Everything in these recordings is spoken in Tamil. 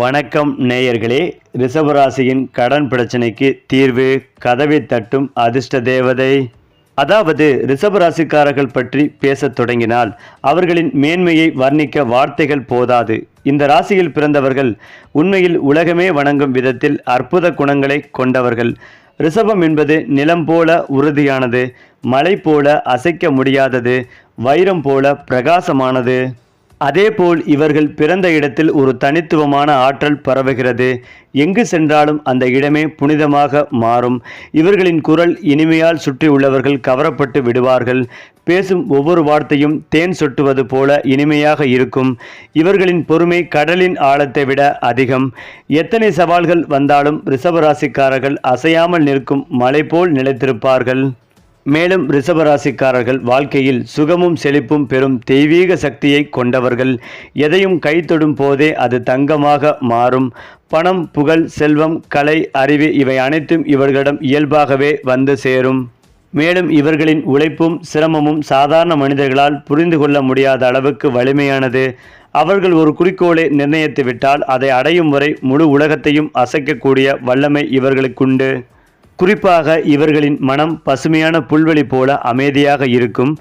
வணக்கம் நேயர்களே. ரிஷபராசியின் கடன் பிரச்சனைக்கு தீர்வு கதவை தட்டும் அதிர்ஷ்ட தேவதை. அதாவது ரிஷபராசிக்காரர்கள் பற்றி பேசத் தொடங்கினால் அவர்களின் மேன்மையை வர்ணிக்க வார்த்தைகள் போதாது. இந்த ராசியில் பிறந்தவர்கள் உண்மையில் உலகமே வணங்கும் விதத்தில் அற்புத குணங்களை கொண்டவர்கள். ரிஷபம் என்பது நிலம் போல உறுதியானது மலை போல அசைக்க முடியாதது வைரம் போல பிரகாசமானது. அதேபோல் இவர்கள் பிறந்த இடத்தில் ஒரு தனித்துவமான ஆற்றல் பரவுகிறது. எங்கு சென்றாலும் அந்த இடமே புனிதமாக மாறும். இவர்களின் குரல் இனிமையால் சுற்றியுள்ளவர்கள் கவரப்பட்டு விடுவார்கள். பேசும் ஒவ்வொரு வார்த்தையும் தேன் சொட்டுவது போல இனிமையாக இருக்கும். இவர்களின் பொறுமை கடலின் ஆழத்தை விட அதிகம். எத்தனை சவால்கள் வந்தாலும் ரிஷபராசிக்காரர்கள் அசையாமல் நிற்கும் மலை போல் நிலைத்திருப்பார்கள். மேலும் ரிஷபராசிக்காரர்கள் வாழ்க்கையில் சுகமும் செழிப்பும் பெறும் தெய்வீக சக்தியை கொண்டவர்கள். எதையும் கைத்தொடும் போதே அது தங்கமாக மாறும். பணம் புகழ் செல்வம் கலை அறிவு இவை அனைத்தும் இவர்களிடம் இயல்பாகவே வந்து சேரும். மேலும் இவர்களின் உழைப்பும் சிரமமும் சாதாரண மனிதர்களால் புரிந்து கொள்ள முடியாத அளவுக்கு வலிமையானது. அவர்கள் ஒரு குறிக்கோளை நிர்ணயித்து விட்டால் அதை அடையும் வரை முழு உலகத்தையும் அசைக்கக்கூடிய வல்லமை இவர்களுக்குண்டு. குறிப்பாக இவர்களின் மனம் பசுமையான புல்வெளி போல அமைதியாக இருக்கும்.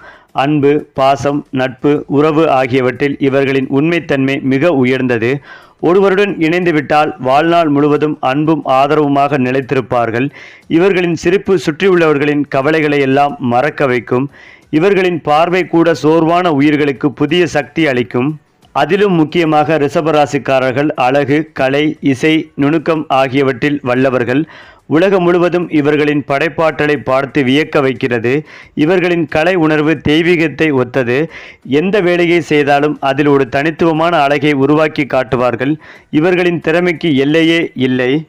அன்பு பாசம் நட்பு உறவு ஆகியவற்றில் இவர்களின் உண்மைத்தன்மை மிக உயர்ந்தது. ஒருவருடன் இணைந்துவிட்டால் வாழ்நாள் முழுவதும் அன்பும் ஆதரவுமாக நிலைத்திருப்பார்கள். இவர்களின் சிரிப்பு சுற்றியுள்ளவர்களின் கவலைகளை எல்லாம் மறக்க வைக்கும். இவர்களின் பார்வை கூட சோர்வான உயிர்களுக்கு புதிய சக்தி அளிக்கும். அதிலும் முக்கியமாக ரிஷபராசிக்காரர்கள் அழகு கலை இசை நுணுக்கம் ஆகியவற்றில் வல்லவர்கள். உலகம் முழுவதும் இவர்களின் படைப்பாற்றலை பார்த்து வியக்க வைக்கிறது. இவர்களின் கலை உணர்வு தெய்வீகத்தை ஒத்தது. எந்த வேலையை செய்தாலும் அதில் ஒரு தனித்துவமான அழகை உருவாக்கி காட்டுவார்கள். இவர்களின் திறமைக்கு எல்லையே இல்லை.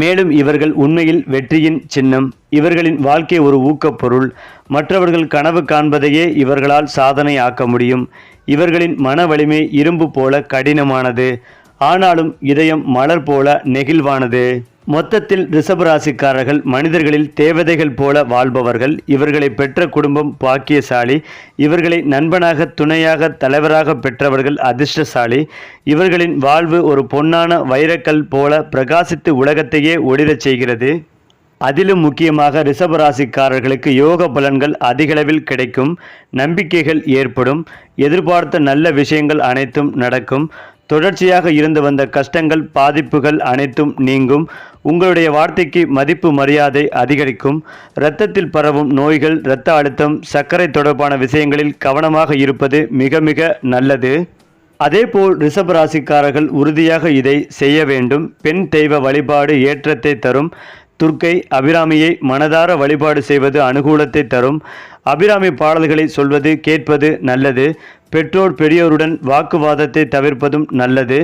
மேலும் இவர்கள் உண்மையில் வெற்றியின் சின்னம். இவர்களின் வாழ்க்கை ஒரு ஊக்கப்பொருள் மற்றவர்கள் கனவு காண்பதையே இவர்களால் சாதனை ஆக்க முடியும். இவர்களின் மன வலிமை இரும்பு போல கடினமானது. ஆனாலும் இதயம் மலர் போல நெகிழ்வானது. மொத்தத்தில் ரிஷபராசிக்காரர்கள் மனிதர்களில் தேவதைகள் போல வாழ்பவர்கள் இவர்களை பெற்ற குடும்பம் பாக்கியசாலி இவர்களை நண்பனாக துணையாக தலைவராக பெற்றவர்கள் அதிர்ஷ்டசாலி இவர்களின் வாழ்வு ஒரு பொன்னான வைரக்கல் போல பிரகாசித்து உலகத்தையே ஒளிரச் செய்கிறது. அதிலும் முக்கியமாக ரிஷபராசிக்காரர்களுக்கு யோக பலன்கள் அதிகளவில் கிடைக்கும் நம்பிக்கைகள் ஏற்படும் எதிர்பார்த்த நல்ல விஷயங்கள் அனைத்தும் நடக்கும். தொடர்ச்சியாக இருந்து வந்த கஷ்டங்கள் பாதிப்புகள் அனைத்தும் நீங்கும். உங்களுடைய வார்த்தைக்கு மதிப்பு மரியாதை அதிகரிக்கும். இரத்தத்தில் பரவும் நோய்கள் இரத்த அழுத்தம் சர்க்கரை தொடர்பான விஷயங்களில் கவனமாக இருப்பது மிக மிக நல்லது. அதேபோல் ரிஷப ராசிக்காரர்கள் உறுதியாக இதை செய்ய வேண்டும். பெண் தெய்வ வழிபாடு ஏற்றத்தை தரும். துர்க்கை அபிராமியை மனதார வழிபாடு செய்வது அனுகூலத்தை தரும். அபிராமி பாடல்களை சொல்வது கேட்பது நல்லது. பெற்றோர் பெரியோருடன் வாக்குவாதத்தை தவிர்ப்பதும் நல்லது.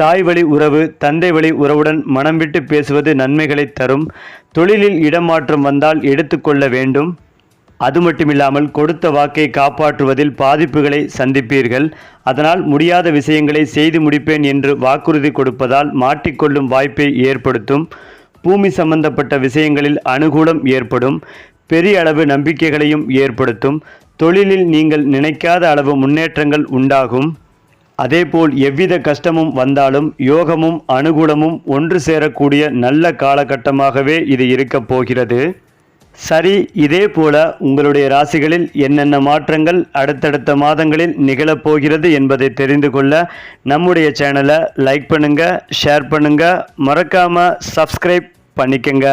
தாய் வழி உறவு தந்தை வழி உறவுடன் மனம் விட்டு பேசுவது நன்மைகளை தரும். தொழிலில் இடமாற்றம் வந்தால் எடுத்துக்கொள்ள வேண்டும். அது மட்டுமில்லாமல் கொடுத்த வாக்கை காப்பாற்றுவதில் பாதிப்புகளை சந்திப்பீர்கள். அதனால் முடியாத விஷயங்களை செய்து முடிப்பேன் என்று வாக்குறுதி கொடுப்பதால் மாட்டிக்கொள்ளும் வாய்ப்பை ஏற்படுத்தும். பூமி சம்பந்தப்பட்ட விஷயங்களில் அனுகூலம் ஏற்படும். பெரிய அளவு நம்பிக்கைகளையும் ஏற்படுத்தும். தொழிலில் நீங்கள் நினைக்காத அளவு முன்னேற்றங்கள் உண்டாகும். அதேபோல் எவ்வித கஷ்டமும் வந்தாலும் யோகமும் அனுகூலமும் ஒன்று சேரக்கூடிய நல்ல காலகட்டமாகவே இது இருக்கப் போகிறது. சரி இதே போல உங்களுடைய ராசிகளில் என்னென்ன மாற்றங்கள் அடுத்தடுத்த மாதங்களில் நிகழப்போகிறது என்பதை தெரிந்து கொள்ள நம்முடைய சேனலை லைக் பண்ணுங்கள் ஷேர் பண்ணுங்கள் மறக்காமல் சப்ஸ்கிரைப் பண்ணிக்கங்க.